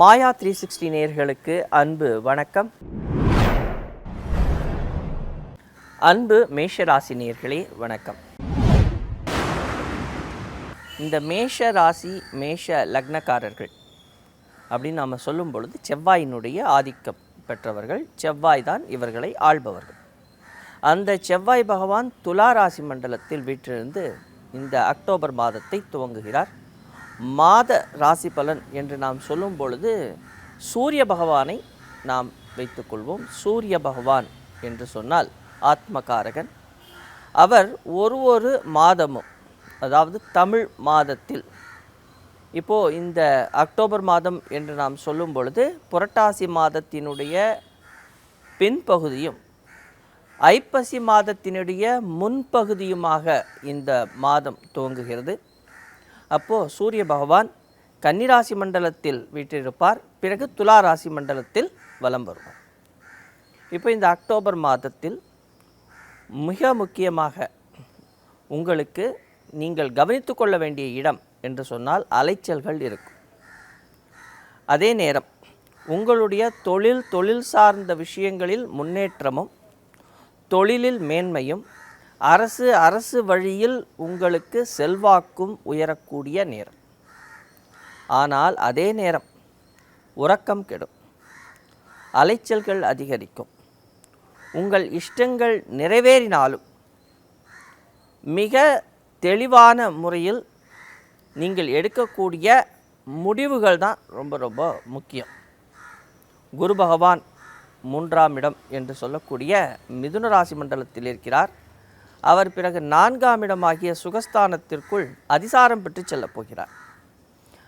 மாயா three sixty நேர்களுக்கு அன்பு வணக்கம். அன்பு மேஷ ராசி நேர்களே வணக்கம். இந்த மேஷ ராசி மேஷ லக்னக்காரர்கள் அப்படின்னு நாம் சொல்லும் பொழுது செவ்வாயினுடைய ஆதிக்கம் பெற்றவர்கள் செவ்வாய் தான் இவர்களை ஆள்பவர்கள். அந்த செவ்வாய் பகவான் துலா ராசி மண்டலத்தில் வீற்றிருந்து இந்த அக்டோபர் மாதத்தை துவங்குகிறார். மாத ராசி பலன் என்று நாம் சொல்லும் பொழுது சூரிய பகவானை நாம் வைத்துக்கொள்வோம் சூரிய பகவான் என்று சொன்னால் ஆத்மகாரகன். அவர் ஒரு ஒரு மாதமும் அதாவது தமிழ் மாதத்தில் இப்போது இந்த அக்டோபர் மாதம் என்று நாம் சொல்லும் பொழுது புரட்டாசி மாதத்தினுடைய பின்பகுதியும் ஐப்பசி மாதத்தினுடைய முன்பகுதியுமாக இந்த மாதம் துவங்குகிறது. அப்போது சூரிய பகவான் கன்னிராசி மண்டலத்தில் வீற்றிருப்பார். பிறகு துலா ராசி மண்டலத்தில் வலம் வருவார். இப்போ இந்த அக்டோபர் மாதத்தில் மிக முக்கியமாக உங்களுக்கு நீங்கள் கவனித்து கொள்ள வேண்டிய இடம் என்று சொன்னால் அலைச்சல்கள் இருக்கும். அதே நேரம் உங்களுடைய தொழில் தொழில் சார்ந்த விஷயங்களில் முன்னேற்றமும் தொழிலில் மேன்மையும் அரசு அரசு வழியில் உங்களுக்கு செல்வாக்கும் உயரக்கூடிய நேரம். ஆனால் அதே நேரம் உறக்கம் கெடும். அலைச்சல்கள் அதிகரிக்கும். உங்கள் இஷ்டங்கள் நிறைவேறினாலும் மிக தெளிவான முறையில் நீங்கள் எடுக்கக்கூடிய முடிவுகள் தான் ரொம்ப ரொம்ப முக்கியம். குரு பகவான் மூன்றாம் இடம் என்று சொல்லக்கூடிய மிதுன ராசி மண்டலத்தில் இருக்கிறார். அவர் பிறகு நான்காம் இடமாகிய சுகஸ்தானத்திற்குள் அதிசாரம் பெற்று செல்லப் போகிறார்.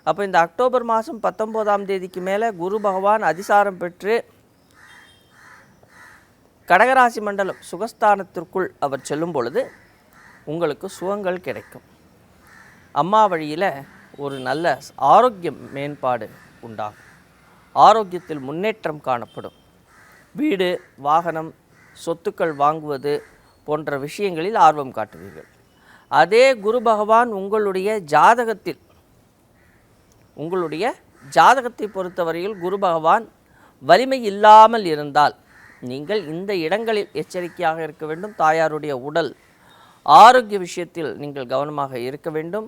அப்போ இந்த அக்டோபர் மாதம் பத்தொம்போதாம் தேதிக்கு மேலே குரு பகவான் அதிசாரம் பெற்று கடகராசி மண்டலம் சுகஸ்தானத்திற்குள் அவர் செல்லும் பொழுது உங்களுக்கு சுகங்கள் கிடைக்கும். அம்மா வழியில் ஒரு நல்ல ஆரோக்கியம் மேம்பாடு உண்டாகும். ஆரோக்கியத்தில் முன்னேற்றம் காணப்படும். வீடு வாகனம் சொத்துக்கள் வாங்குவது போன்ற விஷயங்களில் ஆர்வம் காட்டுவீர்கள். அதே குரு பகவான் உங்களுடைய ஜாதகத்தில் உங்களுடைய ஜாதகத்தை பொறுத்தவரையில் குரு பகவான் வலிமை இல்லாமல் இருந்தால் நீங்கள் இந்த இடங்களில் எச்சரிக்கையாக இருக்க வேண்டும். தாயாருடைய உடல் ஆரோக்கிய விஷயத்தில் நீங்கள் கவனமாக இருக்க வேண்டும்.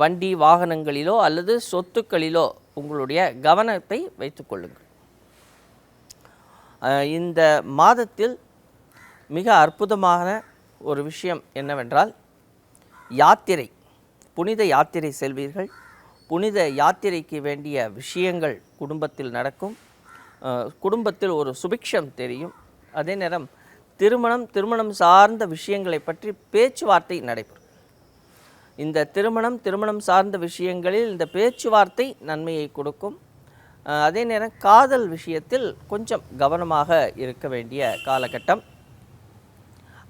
வண்டி வாகனங்களிலோ அல்லது சொத்துக்களிலோ உங்களுடைய கவனத்தை வைத்துக்கொள்ளுங்கள் இந்த மாதத்தில் மிக அற்புதமான ஒரு விஷயம் என்னவென்றால் யாத்திரை புனித யாத்திரை செல்வீர்கள். புனித யாத்திரைக்கு வேண்டிய விஷயங்கள் குடும்பத்தில் நடக்கும். குடும்பத்தில் ஒரு சுபிக்ஷம் தெரியும். அதே நேரம் திருமணம் திருமணம் சார்ந்த விஷயங்களை பற்றி பேச்சுவார்த்தை நடைபெறும். இந்த திருமணம் திருமணம் சார்ந்த விஷயங்களில் இந்த பேச்சுவார்த்தை நன்மையை கொடுக்கும். அதே நேரம் காதல் விஷயத்தில் கொஞ்சம் கவனமாக இருக்க வேண்டிய காலகட்டம்.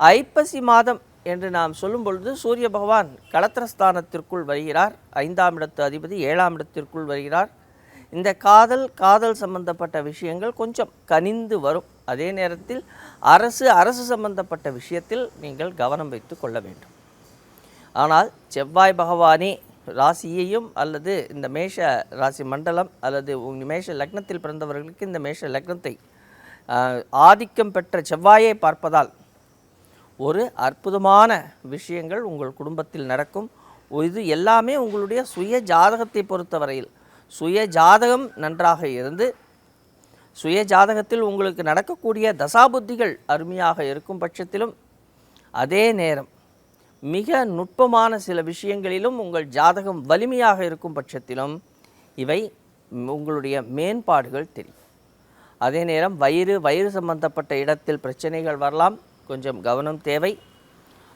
ஐப்பசி மாதம் என்று நாம் சொல்லும் பொழுது சூரிய பகவான் களத்திரஸ்தானத்திற்குள் வருகிறார். ஐந்தாம் இடத்து அதிபதி ஏழாம் இடத்திற்குள் வருகிறார். இந்த காதல் காதல் சம்பந்தப்பட்ட விஷயங்கள் கொஞ்சம் கனிந்து வரும். அதே நேரத்தில் அரசு அரசு சம்பந்தப்பட்ட விஷயத்தில் நீங்கள் கவனம் வைத்து கொள்ள வேண்டும். ஆனால் செவ்வாய் பகவானே ராசியையும் அல்லது இந்த மேஷ ராசி மண்டலம் அல்லது உங்கள் மேஷ லக்னத்தில் பிறந்தவர்களுக்கு இந்த மேஷ லக்னத்தை ஆதிக்கம் பெற்ற செவ்வாயை பார்ப்பதால் ஒரு அற்புதமான விஷயங்கள் உங்கள் குடும்பத்தில் நடக்கும். இது எல்லாமே உங்களுடைய சுய ஜாதகத்தை பொறுத்தவரையில். சுய ஜாதகம் நன்றாக இருந்து சுய ஜாதகத்தில் உங்களுக்கு நடக்கக்கூடிய தசாபுத்திகள் அருமையாக இருக்கும் பட்சத்திலும் அதே நேரம் மிக நுட்பமான சில விஷயங்களிலும் உங்கள் ஜாதகம் வலிமையாக இருக்கும் பட்சத்திலும் இவை உங்களுடைய மேம்பாடுகள் தெரியும். அதே நேரம் வயிறு வயிறு சம்பந்தப்பட்ட இடத்தில் பிரச்சனைகள் வரலாம். கொஞ்சம் கவனம் தேவை.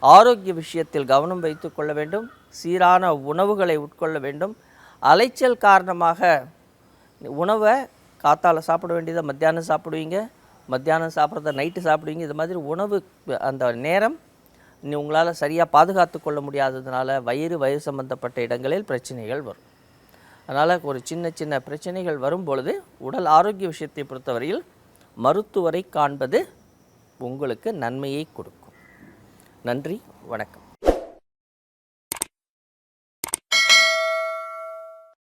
ஆரோக்கிய விஷயத்தில் கவனம் வைத்து கொள்ள வேண்டும். சீரான உணவுகளை உட்கொள்ள வேண்டும். அலைச்சல் காரணமாக உணவை காத்தால் சாப்பிட வேண்டியதை மத்தியானம் சாப்பிடுவீங்க. மத்தியானம் சாப்பிட்றத நைட்டு சாப்பிடுவீங்க. இது மாதிரி உணவு அந்த நேரம் நீ உங்களால் சரியாக பாதுகாத்து கொள்ள முடியாததுனால வயிறு வயிறு சம்பந்தப்பட்ட இடங்களில் பிரச்சனைகள் வரும். அதனால் ஒரு சின்ன சின்ன பிரச்சனைகள் வரும் பொழுது உடல் ஆரோக்கிய விஷயத்தை பொறுத்தவரையில் மருத்துவரை காண்பது உங்களுக்கு நன்மையை கொடுக்கும். நன்றி வணக்கம்.